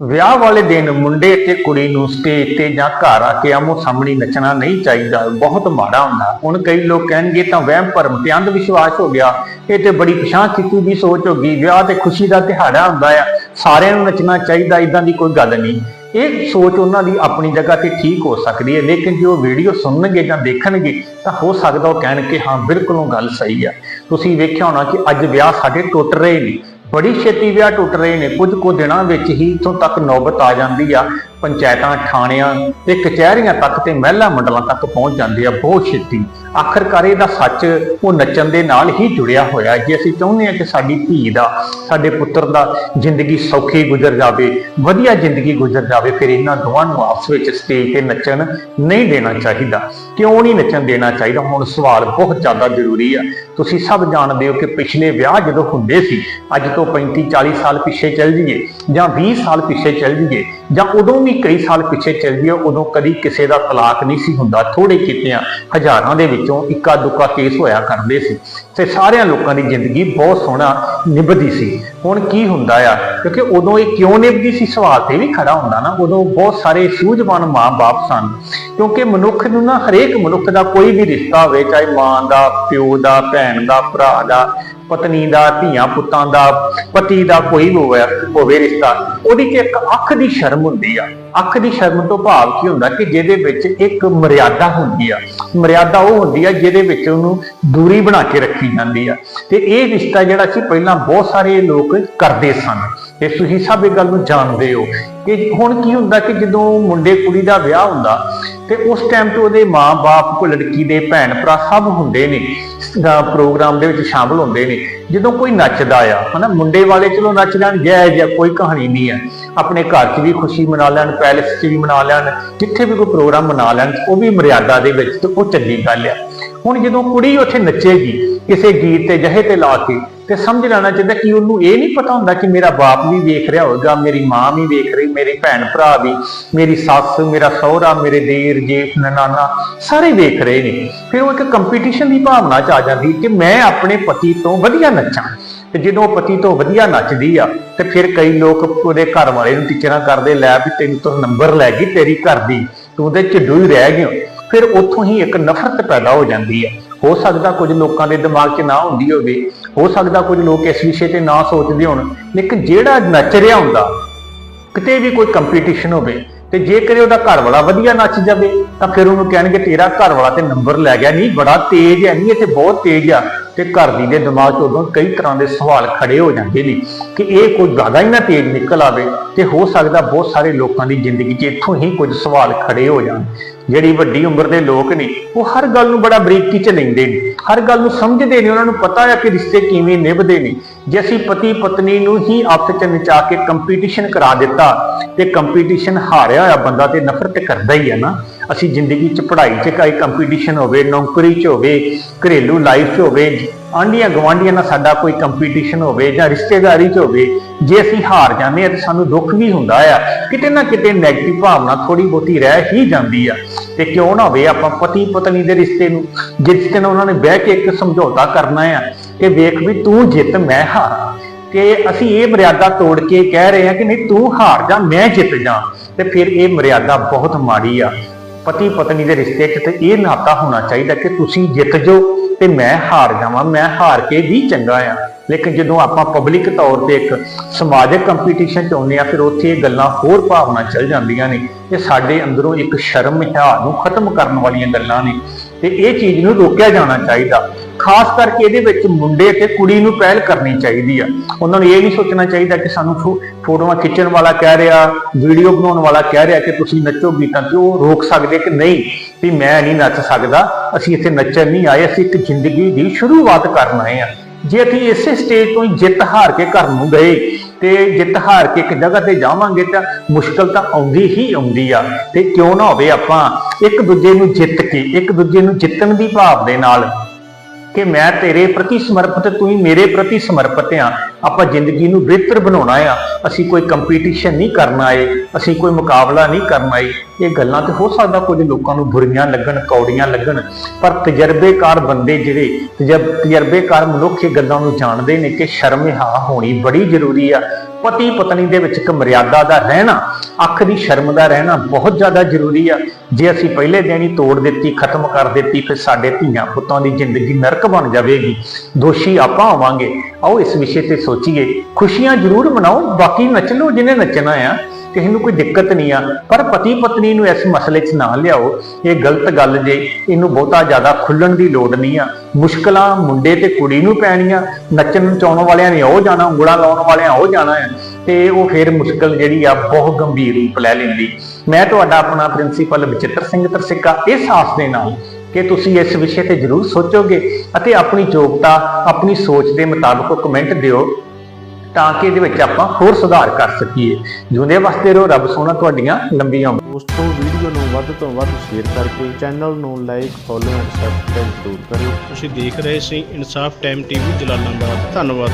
ਵਿਆਹ ਵਾਲੇ ਦਿਨ ਮੁੰਡੇ ਤੇ ਕੁੜੀ ਨੂੰ ਸਟੇਜ ਤੇ ਜਾਂ ਘਰ ਆ ਕੇ ਆਮੋ ਸਾਹਮਣੇ ਨੱਚਣਾ ਨਹੀਂ ਚਾਹੀਦਾ, ਬਹੁਤ ਮਾੜਾ ਹੁੰਦਾ। ਹੁਣ ਕਈ ਲੋਕ ਕਹਿਣਗੇ ਤਾਂ ਵਹਿਮ ਭਰਮ ਤੇ ਅੰਧ ਵਿਸ਼ਵਾਸ ਹੋ ਗਿਆ। ਇਹ ਤੇ ਬੜੀ ਪਛਾਣ ਕੀਤੀ ਦੀ ਸੋਚ ਹੋ ਗਈ। ਵਿਆਹ ਤੇ ਖੁਸ਼ੀ ਦਾ ਦਿਹਾੜਾ ਹੁੰਦਾ ਆ। ਸਾਰਿਆਂ ਨੂੰ ਨੱਚਣਾ ਚਾਹੀਦਾ ਇਦਾਂ ਦੀ ਕੋਈ ਗੱਲ ਨਹੀਂ। ਇਹ ਸੋਚ ਉਹਨਾਂ ਦੀ ਆਪਣੀ ਜਗ੍ਹਾ ਤੇ ਠੀਕ ਹੋ ਸਕਦੀ ਹੈ। ਲੇਕਿਨ ਜੇ ਉਹ ਵੀਡੀਓ ਸੁਣਨਗੇ ਜਾਂ ਦੇਖਣਗੇ, ਤਾਂ ਹੋ ਸਕਦਾ ਉਹ ਕਹਿਣ ਕਿ ਹਾਂ, ਬਿਲਕੁਲ ਉਹ ਗੱਲ ਸਹੀ ਆ। ਤੁਸੀਂ ਵੇਖਿਆ ਹੋਣਾ ਕਿ ਅੱਜ ਵਿਆਹ ਸਾਡੇ ਟੁੱਟ ਰਹੇ ਨੇ ਬੜੀ ਛੇਤੀ ਵਿਆਹ ਟੁੱਟ ਰਹੇ ਨੇ। ਕੁਝ ਕੁ ਦਿਨਾਂ ਵਿੱਚ ਹੀ ਇੱਥੋਂ ਤੱਕ ਨੌਬਤ ਆ ਜਾਂਦੀ ਆ। ਪੰਚਾਇਤਾਂ, ਥਾਣਿਆਂ ਤੇ ਕਚਹਿਰੀਆਂ ਤੱਕ ਤੇ ਮਹਿਲਾ ਮੰਡਲਾਂ ਤੱਕ ਪਹੁੰਚ ਜਾਂਦੇ ਆ ਬਹੁਤ ਛੇਤੀ। ਆਖਰਕਾਰ ਇਹਦਾ ਸੱਚ ਉਹ ਨੱਚਣ ਦੇ ਨਾਲ ਹੀ ਜੁੜਿਆ ਹੋਇਆ ਜੇ ਅਸੀਂ ਚਾਹੁੰਦੇ ਹਾਂ ਕਿ ਸਾਡੀ ਧੀ ਦਾ, ਸਾਡੇ ਪੁੱਤਰ ਦਾ ਜ਼ਿੰਦਗੀ ਸੌਖੀ ਗੁਜ਼ਰ ਜਾਵੇ, ਵਧੀਆ ਜ਼ਿੰਦਗੀ ਗੁਜ਼ਰ ਜਾਵੇ, ਫਿਰ ਇਹਨਾਂ ਦੋਵਾਂ ਨੂੰ ਆਪਸ ਵਿੱਚ ਸਟੇਜ ਤੇ ਨੱਚਣ ਨਹੀਂ ਦੇਣਾ ਚਾਹੀਦਾ। ਕਿਉਂ ਨਹੀਂ ਨੱਚਣ ਦੇਣਾ ਚਾਹੀਦਾ? ਹੁਣ ਸਵਾਲ ਬਹੁਤ ਜ਼ਿਆਦਾ ਜ਼ਰੂਰੀ ਆ। ਤੁਸੀਂ ਸਭ ਜਾਣਦੇ ਹੋ ਕਿ ਪਿਛਲੇ ਵਿਆਹ ਜਦੋਂ ਹੁੰਦੇ ਸੀ, ਅੱਜ ਤੋਂ 35 40 ਸਾਲ ਪਿੱਛੇ ਚੱਲ ਜਾਈਏ ਜਾਂ 20 ਸਾਲ ਪਿੱਛੇ ਚੱਲ ਜਾਈਏ ਜਾਂ ਉਦੋਂ ਵੀ ਕਈ ਸਾਲ ਪਿੱਛੇ ਚੱਲ ਜਾਈਏ, ਉਦੋਂ ਕਦੀ ਕਿਸੇ ਦਾ ਤਲਾਕ ਨਹੀਂ ਸੀ ਹੁੰਦਾ। ਥੋੜੇ ਕਿਤਿਆਂ ਹਜ਼ਾਰਾਂ ਦੇ ਵਿੱਚੋਂ ਇੱਕਾ ਦੁੱਕਾ ਕੇਸ ਹੋਇਆ ਕਰਦੇ ਸੀ ਤੇ ਸਾਰਿਆਂ ਲੋਕਾਂ ਦੀ ਜ਼ਿੰਦਗੀ ਬਹੁਤ ਸੋਹਣਾ ਨਿਭਦੀ ਸੀ। ਹੁਣ ਕੀ ਹੁੰਦਾ ਆ? ਕਿਉਂਕਿ ਉਦੋਂ ਇਹ ਕਿਉਂ ਨਿਭਦੀ ਸੀ? ਸਵਾਲ ਤੇ ਵੀ ਖੜਾ ਹੁੰਦਾ ਨਾ। ਉਦੋਂ ਬਹੁਤ ਸਾਰੇ ਸੂਝਵਾਨ ਮਾਂ-ਬਾਪ ਸਨ। ਕਿਉਂਕਿ ਮਨੁੱਖ ਨੂੰ ਨਾ ਹਰੇਕ ਮਨੁੱਖ ਦਾ ਕੋਈ ਵੀ ਰਿਸ਼ਤਾ ਹੋਵੇ, ਚਾਹੇ ਮਾਂ ਦਾ, ਪਿਓ ਦਾ, ਭੈਣ ਦਾ, ਭਰਾ ਦਾ, ਪਤਨੀ ਦਾ, ਧੀਆਂ ਪੁੱਤਾਂ ਦਾ, ਪਤੀ ਦਾ ਕੋਈ ਹੋਵੇ ਹੋਵੇ ਰਿਸ਼ਤਾ, ਉਹਦੀ ਤੇ ਇੱਕ ਅੱਖ ਦੀ ਸ਼ਰਮ ਹੁੰਦੀ ਆ। ਅੱਖ ਦੀ ਸ਼ਰਮ ਤੋਂ ਭਾਵ ਕੀ ਹੁੰਦਾ ਕਿ ਜਿਹਦੇ ਵਿੱਚ ਇੱਕ ਮਰਿਆਦਾ ਹੁੰਦੀ ਆ। ਮਰਿਆਦਾ ਉਹ ਹੁੰਦੀ ਆ ਜਿਹਦੇ ਵਿੱਚ ਉਹਨੂੰ ਦੂਰੀ ਬਣਾ ਕੇ ਰੱਖੀ ਜਾਂਦੀ ਆ। ਤੇ ਇਹ ਰਿਸ਼ਤਾ ਜਿਹੜਾ ਸੀ, ਪਹਿਲਾਂ ਬਹੁਤ ਸਾਰੇ ਲੋਕ ਕਰਦੇ ਸਨ। ਤੇ ਤੁਸੀਂ ਸਭ ਇਹ ਗੱਲ ਨੂੰ ਜਾਣਦੇ ਹੋ ਕਿ ਹੁਣ ਕੀ ਹੁੰਦਾ ਕਿ ਜਦੋਂ ਮੁੰਡੇ ਕੁੜੀ ਦਾ ਵਿਆਹ ਹੁੰਦਾ ਤੇ ਉਸ ਟਾਈਮ ਤੇ ਉਹਦੇ ਮਾਂ-ਬਾਪ ਕੋ ਲੜਕੀ ਦੇ ਭੈਣ ਭਰਾ ਸਭ ਹੁੰਦੇ ਨੇ ਪ੍ਰੋਗਰਾਮ ਦੇ ਵਿੱਚ ਸ਼ਾਮਲ ਹੁੰਦੇ ਨੇ। ਜਦੋਂ ਕੋਈ ਨੱਚਦਾ ਆ, ਹਨਾ, ਮੁੰਡੇ ਵਾਲੇ ਚਲੋ ਨੱਚ ਲੈਣ ਜੈ ਜੈ ਕੋਈ ਕਹਾਣੀ ਨਹੀਂ ਹੈ ਆਪਣੇ ਘਰ 'ਚ ਵੀ ਖੁਸ਼ੀ ਮਨਾ ਲੈਣ, ਪੈਲਸ 'ਚ ਵੀ ਮਨਾ ਲੈਣ, ਜਿੱਥੇ ਵੀ ਕੋਈ ਪ੍ਰੋਗਰਾਮ ਮਨਾ ਲੈਣ, ਉਹ ਵੀ ਮਰਿਆਦਾ ਦੇ ਵਿੱਚ ਤੇ ਉਹ ਚੰਗੀ ਗੱਲ ਆ। ਹੁਣ ਜਦੋਂ ਕੁੜੀ ਉੱਥੇ ਨੱਚੇਗੀ, ਕਿਸੇ ਗੀਤ ਤੇ ਜਹੇ ਤੇ ਲਾ ਕੇ, ਤੇ ਸਮਝ ਲੈਣਾ ਚਾਹੀਦਾ ਕਿ ਉਹਨੂੰ ਇਹ ਨਹੀਂ ਪਤਾ ਹੁੰਦਾ ਕਿ ਮੇਰਾ ਬਾਪ ਵੀ ਵੇਖ ਰਿਹਾ ਹੋਵੇਗਾ ਮੇਰੀ ਮਾਂ ਵੀ ਵੇਖ ਰਹੀ, ਮੇਰੀ ਭੈਣ ਭਰਾ ਵੀ, ਮੇਰੀ ਸੱਸ, ਮੇਰਾ ਸਹੁਰਾ, ਮੇਰੇ ਦੇਰ, ਜੇਠ, ਨਨਾਨਾ, ਸਾਰੇ ਵੇਖ ਰਹੇ ਨੇ। ਫਿਰ ਉਹ ਇੱਕ ਕੰਪੀਟੀਸ਼ਨ ਦੀ ਭਾਵਨਾ ਚ ਆ ਜਾਂਦੀ ਕਿ ਮੈਂ ਆਪਣੇ ਪਤੀ ਤੋਂ ਵਧੀਆ ਨੱਚਾਂ। ਤੇ ਜਦੋਂ ਪਤੀ ਤੋਂ ਵਧੀਆ ਨੱਚਦੀ ਆ, ਤੇ ਫਿਰ ਕਈ ਲੋਕ ਉਹਦੇ ਘਰ ਵਾਲੇ ਨੂੰ ਟੀਚਰਾਂ ਕਰਦੇ, ਲੈ ਵੀ ਤੈਨੂੰ ਤੋਂ ਨੰਬਰ ਲੈ ਗਈ ਤੇਰੀ ਘਰ ਦੀ, ਤੂੰ ਉਹਦੇ ਝਿੱਡੂ ਹੀ ਰਹਿ ਗਿਆ ਫਿਰ ਉੱਥੋਂ ਹੀ ਇੱਕ ਨਫ਼ਰਤ ਪੈਦਾ ਹੋ ਜਾਂਦੀ ਹੈ। ਹੋ ਸਕਦਾ ਕੁਝ ਲੋਕਾਂ ਦੇ ਦਿਮਾਗ 'ਚ ਨਾ ਹੁੰਦੀ ਹੋਵੇ, ਹੋ ਸਕਦਾ ਕੁਝ ਲੋਕ ਇਸ ਵਿਸ਼ੇ ਤੇ ਨਾ ਸੋਚਦੇ ਹੋਣ, ਲੇਕਿਨ ਜਿਹੜਾ ਨੱਚ ਰਿਹਾ ਹੁੰਦਾ, ਕਿਤੇ ਵੀ ਕੋਈ ਕੰਪੀਟੀਸ਼ਨ ਹੋਵੇ, ਤੇ ਜੇਕਰ ਉਹਦਾ ਘਰ ਵਾਲਾ ਵਧੀਆ ਨੱਚ ਜਾਵੇ, ਤਾਂ ਫਿਰ ਉਹਨੂੰ ਕਹਿਣਗੇ, ਤੇਰਾ ਘਰ ਵਾਲਾ ਤੇ ਨੰਬਰ ਲੈ ਗਿਆ ਨਹੀਂ ਬੜਾ ਤੇਜ਼ ਹੈ ਨਹੀਂ ਇਹ ਤੇ ਬਹੁਤ ਤੇਜ਼ ਆ। ਤੇ ਘਰ ਦੀ ਦੇ ਦਿਮਾਗ 'ਚ ਉਦੋਂ ਕਈ ਤਰ੍ਹਾਂ ਦੇ ਸਵਾਲ ਖੜੇ ਹੋ ਜਾਂਦੇ ਨੇ ਕਿ ਇਹ ਕੋਈ ਜ਼ਿਆਦਾ ਹੀ ਨਾ ਤੇਜ਼ ਨਿਕਲ ਆਵੇ ਤੇ ਹੋ ਸਕਦਾ ਬਹੁਤ ਸਾਰੇ ਲੋਕਾਂ ਦੀ ਜ਼ਿੰਦਗੀ 'ਚ ਇੱਥੋਂ ਹੀ ਕੁਝ ਸਵਾਲ ਖੜੇ ਹੋ ਜਾਣ। ਜਿਹੜੀ ਵੱਡੀ ਉਮਰ ਦੇ ਲੋਕ ਨੇ, ਉਹ ਹਰ ਗੱਲ ਨੂੰ ਬੜਾ ਬਰੀਕੀ 'ਚ ਲੈਂਦੇ ਨੇ, ਹਰ ਗੱਲ ਨੂੰ ਸਮਝਦੇ ਨੇ, ਉਹਨਾਂ ਨੂੰ ਪਤਾ ਹੈ ਕਿ ਰਿਸ਼ਤੇ ਕਿਵੇਂ ਨਿਭਦੇ ਨੇ। ਜੇ ਅਸੀਂ ਪਤੀ ਪਤਨੀ ਨੂੰ ਹੀ ਆਪਸ 'ਚ ਨਚਾ ਕੇ ਕੰਪੀਟੀਸ਼ਨ ਕਰਾ ਦਿੱਤਾ ਤੇ ਕੰਪੀਟੀਸ਼ਨ ਹਾਰਿਆ ਹੋਇਆ ਬੰਦਾ ਤੇ ਨਫ਼ਰਤ ਕਰਦਾ ਹੀ ਹੈ ਨਾ ਅਸੀਂ ਜ਼ਿੰਦਗੀ 'ਚ ਪੜ੍ਹਾਈ 'ਚ ਕੋਈ ਕੰਪੀਟੀਸ਼ਨ ਹੋਵੇ, ਨੌਕਰੀ 'ਚ ਹੋਵੇ, ਘਰੇਲੂ ਲਾਈਫ 'ਚ ਹੋਵੇ ਆਂਡੀਆਂ ਗਵਾਂਡੀਆਂ ਨਾਲ ਸਾਡਾ ਕੋਈ ਕੰਪੀਟੀਸ਼ਨ ਹੋਵੇ ਜਾਂ ਰਿਸ਼ਤੇਦਾਰੀ 'ਚ ਹੋਵੇ, ਜੇ ਅਸੀਂ ਹਾਰ ਜਾਂਦੇ ਆ ਤੇ ਸਾਨੂੰ ਦੁੱਖ ਵੀ ਹੁੰਦਾ ਆ। ਕਿਤੇ ਨਾ ਕਿਤੇ ਨੈਗੇਟਿਵ ਭਾਵਨਾ ਥੋੜੀ ਬਹੁਤੀ ਰਹਿ ਹੀ ਜਾਂਦੀ ਆ। ਤੇ ਕਿਉਂ ਨਾ ਹੋਵੇ ਆਪਾਂ ਪਤੀ ਪਤਨੀ ਦੇ ਰਿਸ਼ਤੇ ਨੂੰ, ਜਿਸ ਦਿਨ ਉਹਨਾਂ ਨੇ ਬਹਿ ਕੇ ਇੱਕ ਸਮਝੌਤਾ ਕਰਨਾ ਆ ਕਿ ਵੇਖ ਵੀ ਤੂੰ ਜਿੱਤ, ਮੈਂ ਹਾਰਾਂ। ਕਿ ਅਸੀਂ ਇਹ ਮਰਿਆਦਾ ਤੋੜ ਕੇ ਕਹਿ ਰਹੇ ਹਾਂ ਕਿ ਨਹੀਂ, ਤੂੰ ਹਾਰ ਜਾ, ਮੈਂ ਜਿੱਤ ਜਾ। ਤੇ ਫਿਰ ਇਹ ਮਰਿਆਦਾ ਬਹੁਤ ਮਾੜੀ ਆ। ਪਤੀ ਪਤਨੀ ਦੇ ਰਿਸ਼ਤੇ 'ਚ ਤੇ ਇਹ ਨਾਤਾ ਹੋਣਾ ਚਾਹੀਦਾ ਕਿ ਤੁਸੀਂ ਜਿੱਤ ਜਾਓ ਤੇ ਮੈਂ ਹਾਰ ਜਾਵਾਂ, ਮੈਂ ਹਾਰ ਕੇ ਵੀ ਚੰਗਾ ਆ। ਲੇਕਿਨ ਜਦੋਂ ਆਪਾਂ ਪਬਲਿਕ ਤੌਰ ਤੇ ਇੱਕ ਸਮਾਜਿਕ ਕੰਪੀਟੀਸ਼ਨ ਚ ਆਉਂਦੇ ਆ ਫਿਰ ਉੱਥੇ ਇਹ ਗੱਲਾਂ ਹੋਰ ਭਾਵਨਾ ਚੱਲ ਜਾਂਦੀਆਂ ਨੇ ਇਹ ਸਾਡੇ ਅੰਦਰੋਂ ਇੱਕ ਸ਼ਰਮ ਹਿਆ ਨੂੰ ਖਤਮ ਕਰਨ ਵਾਲੀਆਂ ਗੱਲਾਂ ਨੇ। ਤੇ ਇਹ ਚੀਜ਼ ਨੂੰ ਰੋਕਿਆ ਜਾਣਾ ਚਾਹੀਦਾ। ਖਾਸ ਕਰਕੇ ਇਹਦੇ ਵਿੱਚ ਮੁੰਡੇ ਤੇ ਕੁੜੀ ਨੂੰ ਪਹਿਲ ਕਰਨੀ ਚਾਹੀਦੀ ਆ। ਉਹਨਾਂ ਨੂੰ ਇਹ ਨਹੀਂ ਸੋਚਣਾ ਚਾਹੀਦਾ ਕਿ ਸਾਨੂੰ ਫੋ- ਫੋਟੋਆਂ ਖਿੱਚਣ ਵਾਲਾ ਕਹਿ ਰਿਹਾ, ਵੀਡੀਓ ਬਣਾਉਣ ਵਾਲਾ ਕਹਿ ਰਿਹਾ ਕਿ ਤੁਸੀਂ ਨੱਚੋ ਗੀਤਾਂ, ਤੇ ਉਹ ਰੋਕ ਸਕਦੇ ਕਿ ਨਹੀਂ, ਵੀ ਮੈਂ ਨਹੀਂ ਨੱਚ ਸਕਦਾ, ਅਸੀਂ ਇੱਥੇ ਨੱਚਣ ਨਹੀਂ ਆਏ, ਅਸੀਂ ਇੱਕ ਜ਼ਿੰਦਗੀ ਦੀ ਸ਼ੁਰੂਆਤ ਕਰਨ ਆਏ ਆ। ਜੇ ਅਸੀਂ ਇਸੇ ਸਟੇਜ ਤੋਂ ਹੀ ਜਿੱਤ ਹਾਰ ਕੇ ਘਰ ਨੂੰ ਗਏ ਤੇ ਜਿੱਤ ਹਾਰ ਕੇ ਇੱਕ ਜਗ੍ਹਾ ਤੇ ਜਾਵਾਂਗੇ ਤਾਂ ਮੁਸ਼ਕਲ ਤਾਂ ਆਉਂਦੀ ਹੀ ਆਉਂਦੀ ਆ ਤੇ ਕਿਉਂ ਨਾ ਹੋਵੇ ਆਪਾਂ ਇੱਕ ਦੂਜੇ ਨੂੰ ਜਿੱਤ ਕੇ, ਇੱਕ ਦੂਜੇ ਨੂੰ ਜਿੱਤਣ ਦੀ ਭਾਵ ਦੇ ਨਾਲ ਕਿ ਮੈਂ ਤੇਰੇ ਪ੍ਰਤੀ ਸਮਰਪਿਤ, ਤੂੰ ਹੀ ਮੇਰੇ ਪ੍ਰਤੀ ਸਮਰਪਿਤ ਆ। ਆਪਾਂ ਜ਼ਿੰਦਗੀ ਨੂੰ ਬਿਹਤਰ ਬਣਾਉਣਾ ਆ, ਅਸੀਂ ਕੋਈ ਕੰਪੀਟੀਸ਼ਨ ਨਹੀਂ ਕਰਨਾ ਏ ਅਸੀਂ ਕੋਈ ਮੁਕਾਬਲਾ ਨਹੀਂ ਕਰਨਾ ਆਏ। ਇਹ ਗੱਲਾਂ ਤੇ ਹੋ ਸਕਦਾ ਕੁਝ ਲੋਕਾਂ ਨੂੰ ਬੁਰੀਆਂ ਲੱਗਣ, ਕੌੜੀਆਂ ਲੱਗਣ, ਪਰ ਤਜਰਬੇਕਾਰ ਬੰਦੇ ਜਿਹੜੇ ਤਜਰਬ- ਤਜਰਬੇਕਾਰ ਮਨੁੱਖ ਇਹ ਗੱਲਾਂ ਨੂੰ ਜਾਣਦੇ ਨੇ ਕਿ ਸ਼ਰਮ ਹਾ ਹੋਣੀ ਬੜੀ ਜ਼ਰੂਰੀ ਆ। ਪਤੀ ਪਤਨੀ ਦੇ ਵਿੱਚ ਇੱਕ ਮਰਿਆਦਾ ਦਾ ਰਹਿਣਾ, ਅੱਖ ਦੀ ਸ਼ਰਮ ਦਾ ਰਹਿਣਾ ਬਹੁਤ ਜ਼ਿਆਦਾ ਜ਼ਰੂਰੀ ਆ। ਜੇ ਅਸੀਂ ਪਹਿਲੇ ਦਿਨ ਹੀ ਤੋੜ ਦਿੱਤੀ, ਖਤਮ ਕਰ ਦਿੱਤੀ, ਫਿਰ ਸਾਡੇ ਧੀਆਂ ਪੁੱਤਾਂ ਦੀ ਜ਼ਿੰਦਗੀ ਨਰਕ ਬਣ ਜਾਵੇਗੀ। ਦੋਸ਼ੀ ਆਪਾਂ ਹੋਵਾਂਗੇ। ਆਓ ਇਸ ਵਿਸ਼ੇ ਤੇ ਸੋਚੀਏ। ਖੁਸ਼ੀਆਂ ਜ਼ਰੂਰ ਮਨਾਓ, ਬਾਕੀ ਨੱਚ ਲਓ ਜਿਹਨੇ ਨੱਚਣਾ ਆ, ਕਿਸੇ ਨੂੰ ਕੋਈ ਦਿੱਕਤ ਨਹੀਂ ਆ। ਪਰ ਪਤੀ ਪਤਨੀ ਨੂੰ ਇਸ ਮਸਲੇ 'ਚ ਨਾ ਲਿਆਓ। ਇਹ ਗਲਤ ਗੱਲ ਜੇ ਇਹਨੂੰ ਬਹੁਤਾ ਜ਼ਿਆਦਾ ਖੁੱਲਣ ਦੀ ਲੋੜ ਨਹੀਂ ਆ। ਮੁਸ਼ਕਲਾਂ ਮੁੰਡੇ ਤੇ ਕੁੜੀ ਨੂੰ ਪੈਣੀਆਂ, ਨੱਚਣ ਚਾਉਣ ਵਾਲਿਆਂ ਨੇ ਉਹ ਜਾਣਾ, ਉਂਗਲਾਂ ਲਾਉਣ ਵਾਲਿਆਂ ਉਹ ਜਾਣਾ ਹੈ ਤੇ ਉਹ ਫਿਰ ਮੁਸ਼ਕਲ ਜਿਹੜੀ ਆ, ਬਹੁਤ ਗੰਭੀਰ ਰੂਪ ਲੈ ਲੈਂਦੀ। ਮੈਂ ਤੁਹਾਡਾ ਆਪਣਾ ਪ੍ਰਿੰਸੀਪਲ ਬਚਿੱਤਰ ਸਿੰਘ ਤਰਸਿੱਕਾ, ਇਸ ਆਸ ਦੇ ਨਾਲ ਕਿ ਤੁਸੀਂ ਇਸ ਵਿਸ਼ੇ ਤੇ ਜ਼ਰੂਰ ਸੋਚੋਗੇ ਅਤੇ ਆਪਣੀ ਯੋਗਤਾ ਆਪਣੀ ਸੋਚ ਦੇ ਮੁਤਾਬਕ ਕਮੈਂਟ ਦਿਓ ਤਾਂ ਕਿ ਇਹਦੇ ਵਿੱਚ ਆਪਾਂ ਹੋਰ ਸੁਧਾਰ ਕਰ ਸਕੀਏ। ਜਿਉਂਦੇ ਵਾਸਤੇ ਰਹੋ ਰੱਬ ਸੋਹਣਾ ਤੁਹਾਡੀਆਂ ਲੰਬੀਆਂ ਉਮਰਾਂ। ਉਸ ਤੋਂ ਵੀਡੀਓ ਨੂੰ ਵੱਧ ਤੋਂ ਵੱਧ ਸ਼ੇਅਰ ਕਰਕੇ ਚੈਨਲ ਨੂੰ ਲਾਈਕ ਫੋਲੋ ਅਤੇ ਸਬਸਕ੍ਰਾਈਬ ਜ਼ਰੂਰ ਕਰਿਓ। ਤੁਸੀਂ ਦੇਖ ਰਹੇ ਸੀ ਇਨਸਾਫ ਟਾਈਮ ਟੀਵੀ ਜਲਾਲਾਬਾਦ। ਧੰਨਵਾਦ